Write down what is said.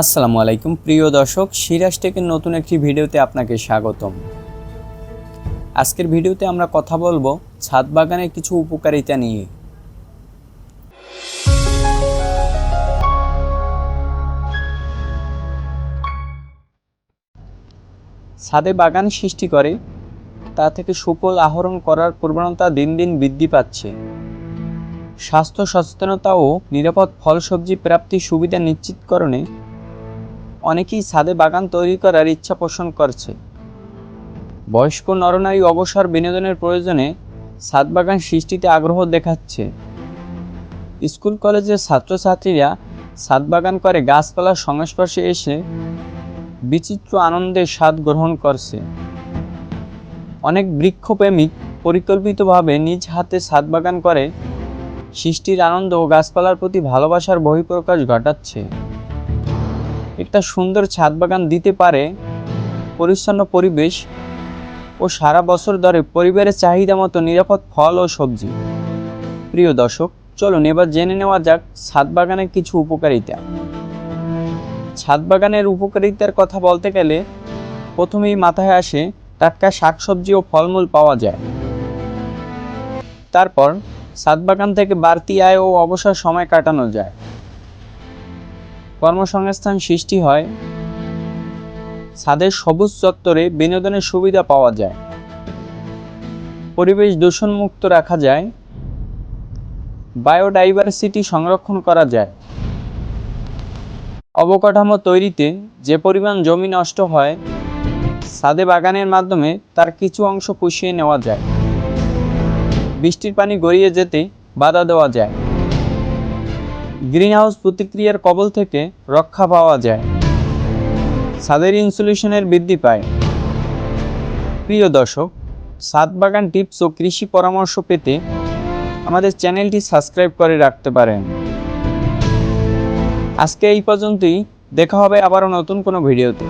আসসালামু আলাইকুম। প্রিয় দর্শক, সিরাজ টেকের নতুন একটি ভিডিওতে আপনাকে স্বাগতম। আজকের ভিডিওতে আমরা কথা বলব ছাদ বাগানের কিছু উপকারিতা নিয়ে। ছাদে বাগান সৃষ্টি করে, তা থেকে সুফল আহরণ করার প্রবণতা দিন দিন বৃদ্ধি পাচ্ছে। স্বাস্থ্য সচেতনতা ও নিরাপদ ফল সবজি প্রাপ্তির সুবিধা নিশ্চিতকরণে অনেকেই ছাদে বাগান তৈরি করার ইচ্ছা পোষণ করছে। বয়স্ক নরনারী অবসর বিনোদনের প্রয়োজনে ছাদ বাগান সৃষ্টিতে আগ্রহ দেখাচ্ছে। স্কুল কলেজের ছাত্রছাত্রীরা ছাদ বাগান করে গাছপালার সংস্পর্শে এসে বিচিত্র আনন্দের স্বাদ গ্রহণ করছে। অনেক বৃক্ষপ্রেমিক পরিকল্পিতভাবে নিজ হাতে ছাদ বাগান করে সৃষ্টির আনন্দ ও গাছপালার প্রতি ভালোবাসার বহিঃপ্রকাশ ঘটাচ্ছে। একটা সুন্দর ছাদ বাগান দিতে পারে, পরিচ্ছন্ন পরিবেশ ও সারা বছর ধরে পরিবারের চাহিদা মতো নিরাপদ ফল ও সবজি। প্রিয় দর্শক, চলুন এবার জেনে নেওয়া যাক ছাদ বাগানের কিছু উপকারিতা। ছাদ বাগানের উপকারিতার কথা বলতে গেলে প্রথমেই মাথায় আসে টাটকা শাকসবজি ও ফলমূল পাওয়া যায়। তারপর ছাদ বাগান থেকে বাড়তি আয় ও অবসর সময় কাটানো যায়। কর্মসংস্থান সৃষ্টি হয়। ছাদের সবুজ চত্বরে বিনোদনের সুবিধা পাওয়া যায়। পরিবেশ দূষণমুক্ত রাখা যায়। বায়োডাইভার্সিটি সংরক্ষণ করা যায়। অবকাঠামো তৈরিতে যে পরিমাণ জমি নষ্ট হয়, ছাদে বাগানের মাধ্যমে তার কিছু অংশ পুষিয়ে নেওয়া যায়। বৃষ্টির পানি গড়িয়ে যেতে বাধা দেওয়া যায়। গ্রিনহাউস প্রতিক্রিয়ার কবল থেকে রক্ষা পাওয়া যায়। ছাদের ইনসুলেশনের বৃদ্ধি পায়। প্রিয় দর্শক ছাদ বাগান টিপস ও কৃষি পরামর্শ পেতে আমাদের চ্যানেলটি সাবস্ক্রাইব করে রাখতে পারেন। আজকে এই পর্যন্তই। দেখা হবে আবারও নতুন কোনো ভিডিওতে।